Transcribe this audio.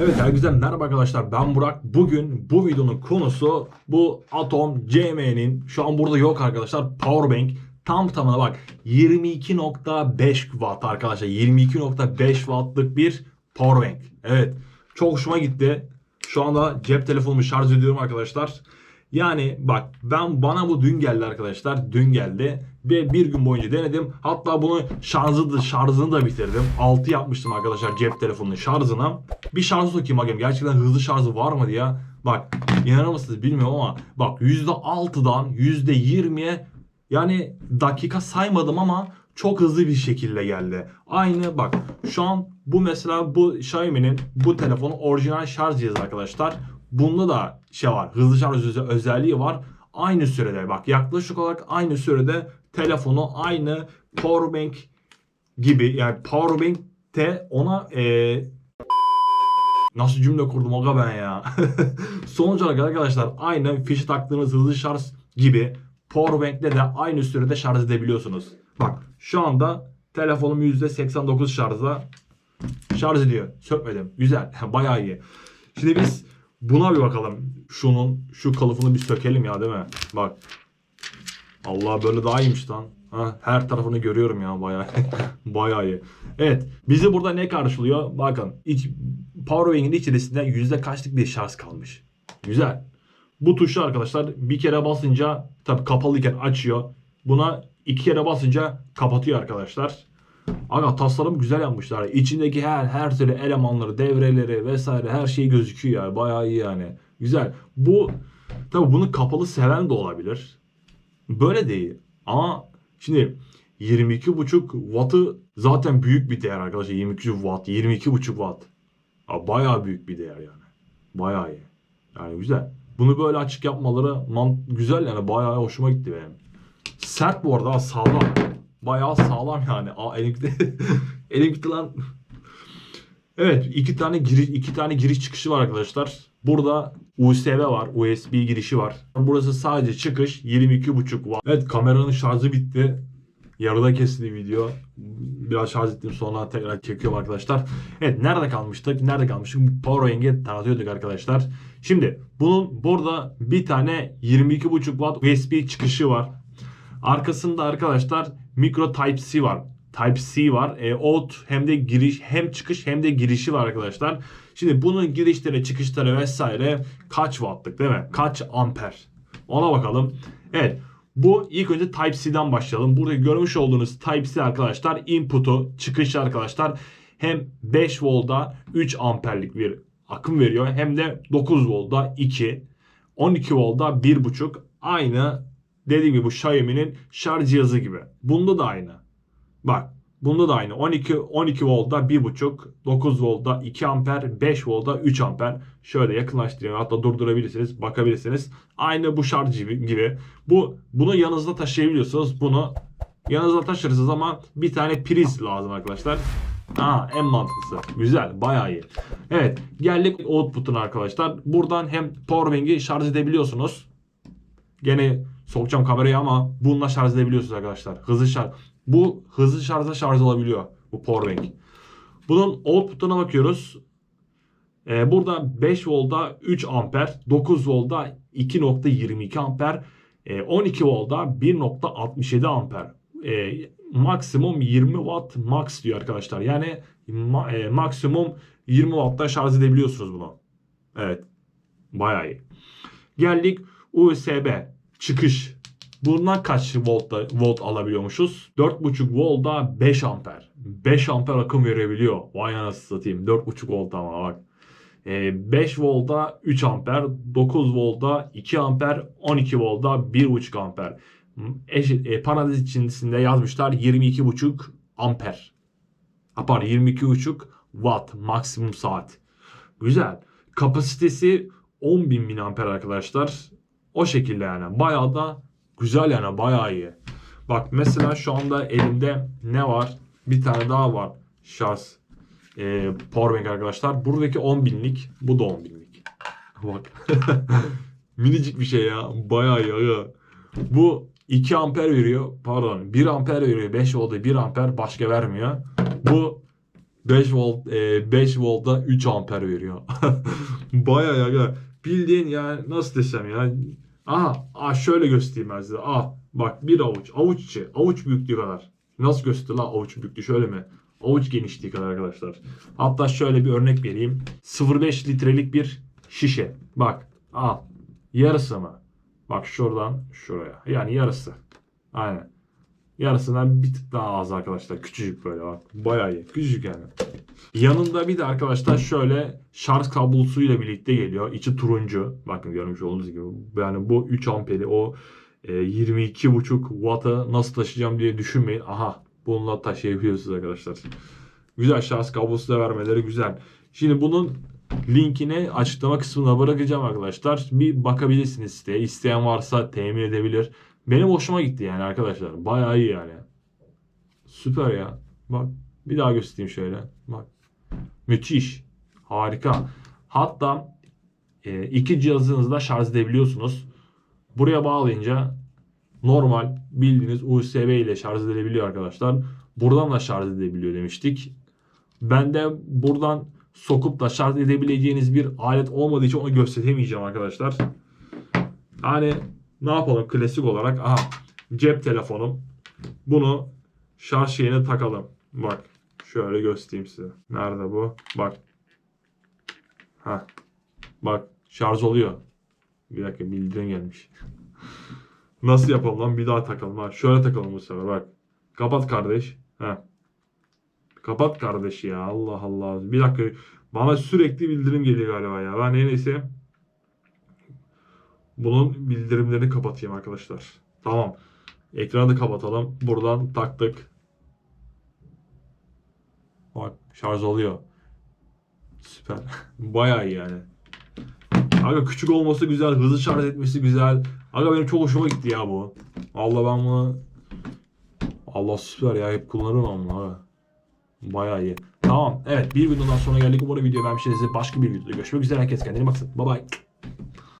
Evet herkese merhaba arkadaşlar ben Burak. Bugün bu videonun konusu bu Atom CM'nin şu an burada yok arkadaşlar Powerbank. Tam tamına bak 22.5 watt arkadaşlar 22.5 wattlık bir Powerbank. Evet çok hoşuma gitti. Şu anda cep telefonumu şarj ediyorum arkadaşlar. Yani bak ben bana bu dün geldi arkadaşlar. Dün geldi ve bir gün boyunca denedim. Hatta bunu şarjı, şarjını da bitirdim. 6 yapmıştım arkadaşlar cep telefonunun şarjına. Bir şarj sokayım bakayım gerçekten hızlı şarjı var mı diye. Bak inanır mısınız bilmiyorum ama bak %6'dan %20'ye yani dakika saymadım ama çok hızlı bir şekilde geldi. Aynı bak şu an bu mesela bu Xiaomi'nin bu telefonu orijinal şarj cihazı arkadaşlar. Bunda da şey var hızlı şarj öze- özelliği var. Aynı sürede bak yaklaşık olarak aynı sürede telefonu aynı powerbank gibi yani powerbank de ona eee Nasıl cümle kurdum aga ben ya. Sonuç olarak arkadaşlar aynı fişi taktığınız hızlı şarj gibi Powerbank'le de aynı sürede şarj edebiliyorsunuz. Bak şu anda telefonum %89 şarjda şarj ediyor. Sökmedim. Güzel. Bayağı iyi. Şimdi biz buna bir bakalım. Şunun şu kılıfını bir sökelim ya değil mi? Bak. Allah böyle daha iyiymiş lan. Her tarafını görüyorum ya bayağı bayağı iyi. Evet bizi burada ne karşılıyor? Bakın iç, Powerbank'in içerisinde yüzde kaçlık bir şarj kalmış. Güzel. Bu tuşu arkadaşlar bir kere basınca tabi kapalıyken açıyor. Buna iki kere basınca kapatıyor arkadaşlar. Aga tasarım güzel yapmışlar. İçindeki her her türlü elemanları, devreleri vesaire her şey gözüküyor yani. Bayağı iyi yani. Güzel. Bu tabi bunu kapalı seven de olabilir. Böyle değil. Ama şimdi 22.5 wattı zaten büyük bir değer arkadaşlar. 22 watt, 22.5 watt. Ya bayağı büyük bir değer yani. Bayağı iyi. Yani güzel. Bunu böyle açık yapmaları man güzel yani bayağı hoşuma gitti benim. Sert bu arada sağlam. Bayağı sağlam yani. Aa elim gitti. elim gitti lan. Evet iki tane giriş iki tane giriş çıkışı var arkadaşlar. Burada USB var, USB girişi var. Burası sadece çıkış 22.5 watt. Evet kameranın şarjı bitti. Yarıda kesildi video. Biraz şarj ettim sonra tekrar çekiyorum arkadaşlar. Evet nerede kalmıştık? Nerede kalmıştık? Powerbank'i tanıtıyorduk arkadaşlar. Şimdi bunun burada bir tane 22.5 watt USB çıkışı var. Arkasında arkadaşlar micro Type-C var. Type-C var. E, out hem de giriş hem çıkış hem de girişi var arkadaşlar. Şimdi bunun girişleri çıkışları vesaire kaç wattlık değil mi? Kaç amper? Ona bakalım. Evet. Bu ilk önce Type-C'den başlayalım. Burada görmüş olduğunuz Type-C arkadaşlar input'u çıkışı arkadaşlar hem 5 volta 3 amperlik bir akım veriyor hem de 9 volta 2 12 volta 1.5 aynı dediğim gibi bu Xiaomi'nin şarj cihazı gibi. Bunda da aynı. Bak bunda da aynı. 12 12 volta 1.5, 9 volta 2 amper, 5 volta 3 amper. Şöyle yakınlaştırayım. Hatta durdurabilirsiniz, bakabilirsiniz. Aynı bu şarj gibi. Bu bunu yanınızda taşıyabiliyorsunuz. Bunu yanınızda taşırsınız ama bir tane priz lazım arkadaşlar. Aa en mantıklısı. Güzel. Bayağı iyi. Evet. Geldik output'una arkadaşlar. Buradan hem powerbank'i şarj edebiliyorsunuz. Gene sokacağım kamerayı ama bununla şarj edebiliyorsunuz arkadaşlar. Hızlı şarj. Bu hızlı şarjla şarj olabiliyor bu powerbank. Bunun output'una bakıyoruz. Ee, burada 5 volta 3 amper, 9 volta 2.22 amper, e, 12 volta 1.67 amper. E, maksimum 20 watt max diyor arkadaşlar. Yani ma- e, maksimum 20 wattta şarj edebiliyorsunuz bunu. Evet. Bayağı iyi. Geldik USB çıkış. Bundan kaç volt, volt alabiliyormuşuz? 4.5 volta 5 amper. 5 amper akım verebiliyor. Vay anasını satayım. 4.5 volt ama bak. Ee, 5 volta 3 amper, 9 volta 2 amper, 12 volta 1.5 amper. Eşit, e, parantez içerisinde yazmışlar 22.5 amper. Ha pardon 22.5 watt maksimum saat. Güzel. Kapasitesi 10.000 mAh arkadaşlar. O şekilde yani. Bayağı da güzel yani bayağı iyi. Bak mesela şu anda elimde ne var? Bir tane daha var. Şarj e, powerbank arkadaşlar. Buradaki 10.000'lik. Bu da 10.000'lik. Bak. Minicik bir şey ya. Bayağı iyi. Bu 2 amper veriyor. Pardon 1 amper veriyor. 5 oldu 1 amper başka vermiyor. Bu 5 volt e, 5 voltta 3 amper veriyor. Bayağı ya. Bildiğin yani nasıl desem ya. Aha, aha şöyle göstereyim ben size. Ah bak bir avuç. Avuç içi. Avuç büyüklüğü kadar. Nasıl gösteriyor la avuç büyüklüğü şöyle mi? Avuç genişliği kadar arkadaşlar. Hatta şöyle bir örnek vereyim. 0.5 litrelik bir şişe. Bak al. Yarısı mı? Bak şuradan şuraya. Yani yarısı. Aynen. Yarısından bir tık daha az arkadaşlar. Küçücük böyle bak. Bayağı iyi. Küçücük yani. Yanında bir de arkadaşlar şöyle şarj kablosuyla birlikte geliyor. İçi turuncu. Bakın görmüş olduğunuz gibi. Yani bu 3 amperi o e, 22,5 watt'a nasıl taşıyacağım diye düşünmeyin. Aha bununla taşıyabiliyorsunuz arkadaşlar. Güzel şarj kablosu da vermeleri güzel. Şimdi bunun linkini açıklama kısmına bırakacağım arkadaşlar. Bir bakabilirsiniz siteye. İsteyen varsa temin edebilir. Benim hoşuma gitti yani arkadaşlar. Bayağı iyi yani. Süper ya. Bak bir daha göstereyim şöyle. Bak. Müthiş. Harika. Hatta e, iki cihazınızda şarj edebiliyorsunuz. Buraya bağlayınca normal bildiğiniz USB ile şarj edilebiliyor arkadaşlar. Buradan da şarj edebiliyor demiştik. Ben de buradan sokup da şarj edebileceğiniz bir alet olmadığı için onu gösteremeyeceğim arkadaşlar. Hani ne yapalım klasik olarak aha cep telefonum. Bunu şarj şeyine takalım. Bak şöyle göstereyim size. Nerede bu? Bak. Ha. Bak şarj oluyor. Bir dakika bildirim gelmiş. Nasıl yapalım lan? Bir daha takalım. Ha. Şöyle takalım bu sefer bak. Kapat kardeş. Ha. Kapat kardeş ya. Allah Allah. Bir dakika. Bana sürekli bildirim geliyor galiba ya. Ben en iyisi bunun bildirimlerini kapatayım arkadaşlar. Tamam. Ekranı da kapatalım. Buradan taktık. Bak şarj oluyor. Süper. Bayağı iyi yani. Aga küçük olması güzel, hızlı şarj etmesi güzel. Aga benim çok hoşuma gitti ya bu. Allah ben bunu Allah süper ya hep kullanırım ama aga. Bayağı iyi. Tamam. Evet bir videodan sonra geldik. Umarım video beğenmişsinizdir. Başka bir videoda görüşmek üzere. Herkes kendine baksın. Bye bye.